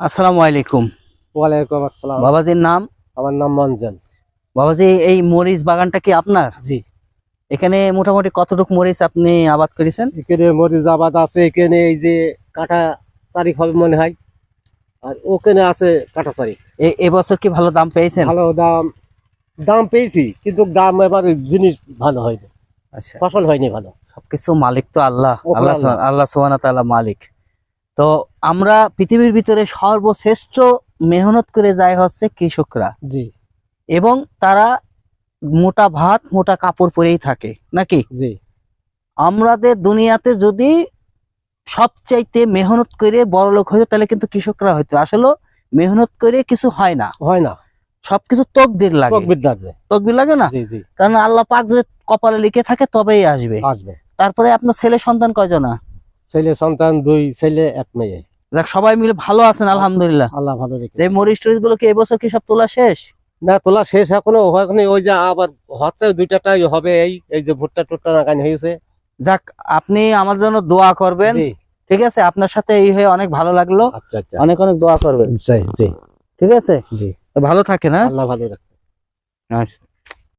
আসসালামু আলাইকুম। ওয়ালাইকুম আসসালাম। বাবাজির নাম? আমার নাম মঞ্জন বাবাজি এই মরিচ বাগানটা কি আপনার? জি। এখানে মোটামুটি কতটুকু মরিচ আপনি আবাদ করেছেন? এখানে মরিচ আবাদ আছে এখানে এই যে কাটা চারিক হবে মনে হয়। আর ওখানে আছে কাটা চারিক। এবছর কি ভালো দাম পেয়েছেন? ভালো দাম দাম পেয়েছি কিন্তু দাম এবার জিনিস ভালো হয়নি। আচ্ছা। ফসল হয়নি ভালো। সবকিছু মালিক তো আল্লাহ। আল্লাহ আল্লাহ। সোহানা মালিক। তো আমরা পৃথিবীর ভিতরে সর্বশ্রেষ্ঠ মেহনত করে যায় হচ্ছে কৃষকরা। জি। এবং তারা মোটা ভাত মোটা কাপড় পরেই থাকে নাকি? জি। আমাদের দুনিয়াতে যদি সবচাইতে মেহনত করে বড় লোক হইতো তাহলে কিন্তু কৃষকরা হইতো। আসলে মেহনত করে কিছু হয় না। হয় না। সবকিছু তকদির লাগে। তকবির লাগবে তকদির লাগে না? জি জি। কারণ আল্লাহ পাক যদি কপালে লিখে থাকে তবেই আসবে। আসবে। তারপরে আপনার ছেলে সন্তান কয়জনা? ছেলে সন্তান দুই ছেলে এক মেয়ে। যাক সবাই মিলে ভালো আছেন আলহামদুলিল্লাহ। আল্লাহ ভালো রেখে এই মরিচ টরিচগুলো কি এবছর কি সব তোলা শেষ? না তোলা শেষ এখনও ওখানে ওই যে আবার হচ্ছে দুইটাটাই হবে এই এই যে ভুট্টা টুট্টা লাগানো হয়েছে। যাক আপনি আমার জন্য দোয়া করবেন। ঠিক আছে? আপনার সাথে এই হয়ে অনেক ভালো লাগল। আচ্ছা আচ্ছা। অনেক অনেক দোয়া করবেন। ঠিক আছে? জি। ভালো থাকেন হ্যাঁ? আল্লাহ ভালো রাখে আচ্ছা।